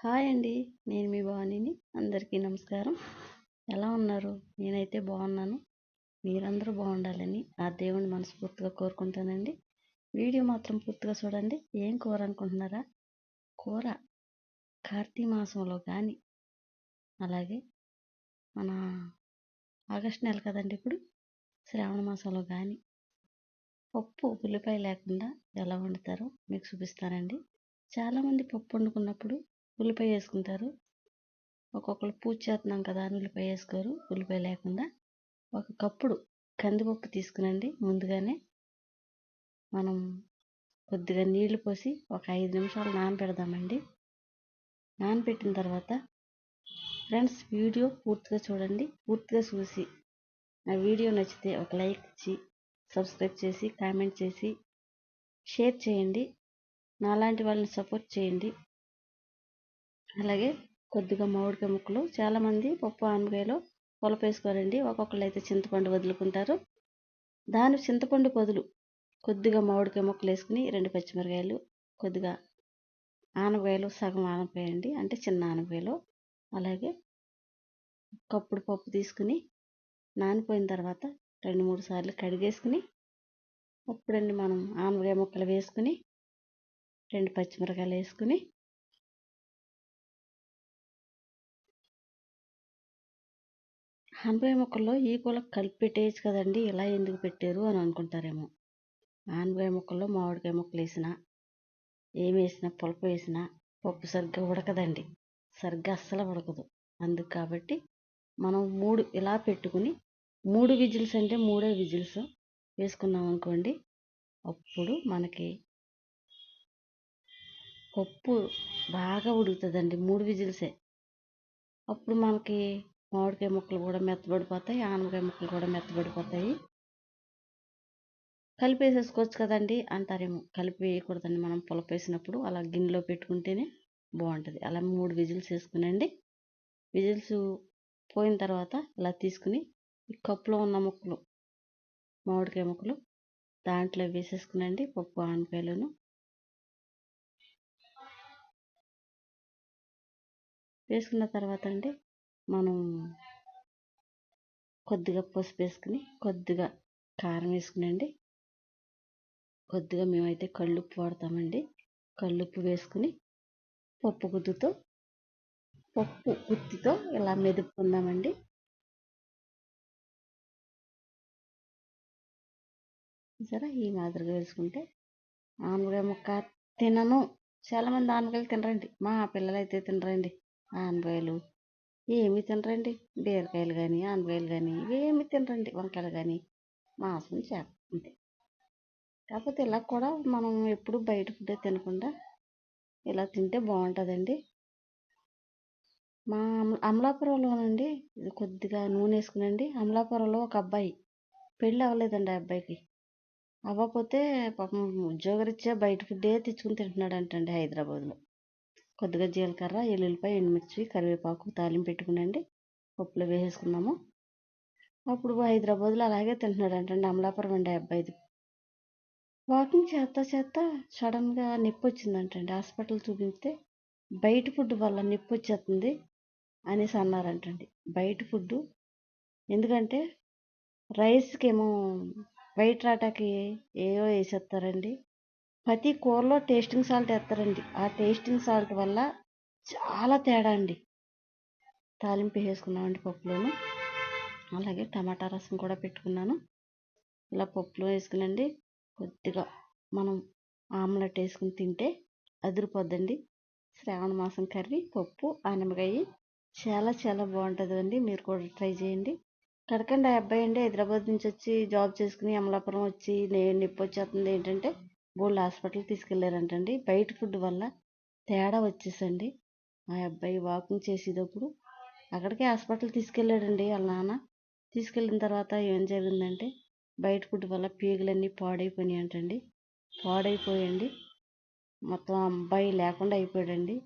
Hi అండి. నేను మీ భవానీని అందరికీ నమస్కారం. ఎలా ఉన్నారు? నేనైతే బాగున్నాను. మీరందరూ బాగుండాలని ఆ దేవుని మనస్ఫూర్తిగా కోరుకుంటానండి. వీడియో మాత్రం పూర్తిగా చూడండి. ఏం కూర అనుకుంటున్నారా? కూర కార్తీక మాసంలో కానీ అలాగే మన ఆగస్ట్ నెల కదండి ఇప్పుడు శ్రావణ మాసంలో కానీ పప్పు ఉల్లిపాయ లేకుండా ఎలా వండుతారో మీకు చూపిస్తానండి. చాలామంది పప్పు వండుకున్నప్పుడు ఉల్లిపాయ వేసుకుంటారు. ఒక్కొక్కరు పూజ చేస్తున్నాం కదా అని ఉల్లిపాయ వేసుకోరు. ఉల్లిపాయ లేకుండా ఒక కప్పుడు కందిపప్పు తీసుకునండి. ముందుగానే మనం కొద్దిగా నీళ్ళు పోసి ఒక ఐదు నిమిషాలు నానబెడదామండి. నానబెట్టిన తర్వాత ఫ్రెండ్స్ వీడియో పూర్తిగా చూడండి. పూర్తిగా చూసి నా వీడియో నచ్చితే ఒక లైక్ ఇచ్చి సబ్స్క్రైబ్ చేసి కామెంట్ చేసి షేర్ చేయండి. నాలాంటి వాళ్ళని సపోర్ట్ చేయండి. అలాగే కొద్దిగా మామిడికాయ ముక్కలు. చాలామంది పప్పు ఆనపకాయలో పులప వేసుకోరండి. ఒక్కొక్కరు అయితే చింతపండు వదులుకుంటారు. దాని చింతపండు బదులు కొద్దిగా మామిడికాయ ముక్కలు వేసుకుని రెండు పచ్చిమిరకాయలు కొద్దిగా ఆనపకాయలు సగం ఆనపకాయ అండి. అంటే చిన్న ఆనపకాయలు. అలాగే కప్పుడు పప్పు తీసుకుని నానిపోయిన తర్వాత రెండు మూడు సార్లు కడిగేసుకుని అప్పుడండి మనం ఆనపకాయ ముక్కలు వేసుకుని రెండు పచ్చిమిరకాయలు వేసుకుని ఆనపకాయ ముక్కల్లో ఈ కూల కలిపి పెట్టేయచ్చు కదండి. ఇలా ఎందుకు పెట్టారు అని అనుకుంటారేమో. ఆనపకాయ ముక్కల్లో మామిడికాయ ముక్కలు వేసినా ఏం వేసినా పులుపు వేసినా పప్పు సరిగ్గా ఉడకదండి. సరిగ్గా అస్సలు ఉడకదు. అందుకు కాబట్టి మనం మూడు ఇలా పెట్టుకుని మూడు విజిల్స్ అంటే మూడే విజిల్స్ వేసుకున్నాం అనుకోండి. అప్పుడు మనకి పప్పు బాగా ఉడుకుతుందండి. మూడు విజిల్సే. అప్పుడు మనకి మామిడికాయ ముక్కలు కూడా మెత్తబడిపోతాయి ఆనపకాయ ముక్కలు కూడా మెత్తబడిపోతాయి. కలిపేసేసుకోవచ్చు కదండి అంటారేమో. కలిపి వేయకూడదండి మనం పులప వేసినప్పుడు అలా గిన్నెలో పెట్టుకుంటేనే బాగుంటుంది. అలా మూడు విజిల్స్ వేసుకునండి. విజిల్స్ పోయిన తర్వాత ఇలా తీసుకుని ఈ కప్పులో ఉన్న ముక్కలు మామిడికాయ ముక్కలు దాంట్లో వేసేసుకునండి పప్పు ఆనపకాయలను. వేసుకున్న తర్వాత అండి మనం కొద్దిగా పసుపు వేసుకుని కొద్దిగా కారం వేసుకునండి. కొద్దిగా మేమైతే కళ్ళుప్పు వాడతామండి. కళ్ళుప్పు వేసుకుని పప్పు గుత్తుతో పప్పు గుత్తితో ఇలా మెదుపుకుందామండి. సరే ఈ మాదిరిగా వేసుకుంటే ఆనపకాయ ముక్క తినను. చాలామంది ఆనపకాయలు తినరండి. మా పిల్లలు అయితే తినరండి ఆనపకాయలు. ఏమి తినరండి? బీరకాయలు కానీ ఆనపకాయలు కానీ ఏమి తినరండి వంకాయలు కానీ మాంసం చేప అంతే. కాకపోతే ఇలా కూడా మనం ఎప్పుడు బయట ఫుడ్ తినకుండా ఇలా తింటే బాగుంటుందండి. మా అమలాపురంలోనండి ఇది కొద్దిగా నూనె వేసుకునండి. అమలాపురంలో ఒక అబ్బాయి పెళ్ళి అవ్వలేదండి ఆ అబ్బాయికి. అవ్వకపోతే పాపం ఉద్యోగరీత్యా బయట ఫుడ్డే తెచ్చుకుని తింటున్నాడు అంటండి హైదరాబాద్లో. కొద్దిగా జీలకర్ర ఎల్లుల్లిపాయ ఎండుమిర్చి కరివేపాకు తాలింపు పెట్టుకునండి. పప్పులో వేసేసుకున్నాము. అప్పుడు హైదరాబాద్లో అలాగే తింటున్నాడంటండి అమలాపురం అండి అబ్బాయిది. వాకింగ్ చేస్తా చేస్తా సడన్గా నొప్పి వచ్చిందంటండి హాస్పిటల్ చూపిస్తే బయట ఫుడ్ వల్ల నొప్పి వచ్చేస్తుంది అనేసి అన్నారంటండి బయట ఫుడ్ ఎందుకంటే రైస్కి ఏమో వైట్ రాటాకి ఏవో వేసేస్తారండి. ప్రతి కూరలో టేస్టింగ్ సాల్ట్ వేస్తారండి. ఆ టేస్టింగ్ సాల్ట్ వల్ల చాలా తేడా అండి. తాలింపు వేసుకున్నామండి పప్పులోను. అలాగే టమాటా రసం కూడా పెట్టుకున్నాను. ఇలా పప్పులో వేసుకునండి. కొద్దిగా మనం ఆమ్లెట్ వేసుకుని తింటే అదిరిపోద్దండి. శ్రావణ మాసం కర్రీ పప్పు ఆనమకాయ చాలా చాలా బాగుంటుందండి. మీరు కూడా ట్రై చేయండి. కడకండి ఆ అబ్బాయి అండి. హైదరాబాద్ నుంచి వచ్చి జాబ్ చేసుకుని అమలాపురం వచ్చి నేను నొప్పి వచ్చేస్తుంది. ఏంటంటే గోల్డ్ హాస్పిటల్ తీసుకెళ్ళారంటండి బయట ఫుడ్ వల్ల తేడా వచ్చేసండి. ఆ అబ్బాయి వాకింగ్ చేసేటప్పుడు అక్కడికే హాస్పిటల్ తీసుకెళ్ళాడండి వాళ్ళ నాన్న. తీసుకెళ్ళిన తర్వాత ఏం జరిగిందంటే బయట ఫుడ్ వల్ల పీగులన్నీ పాడైపోయినాయి అంటండి పాడైపోయండి. మొత్తం అబ్బాయి లేకుండా అయిపోయాడండి.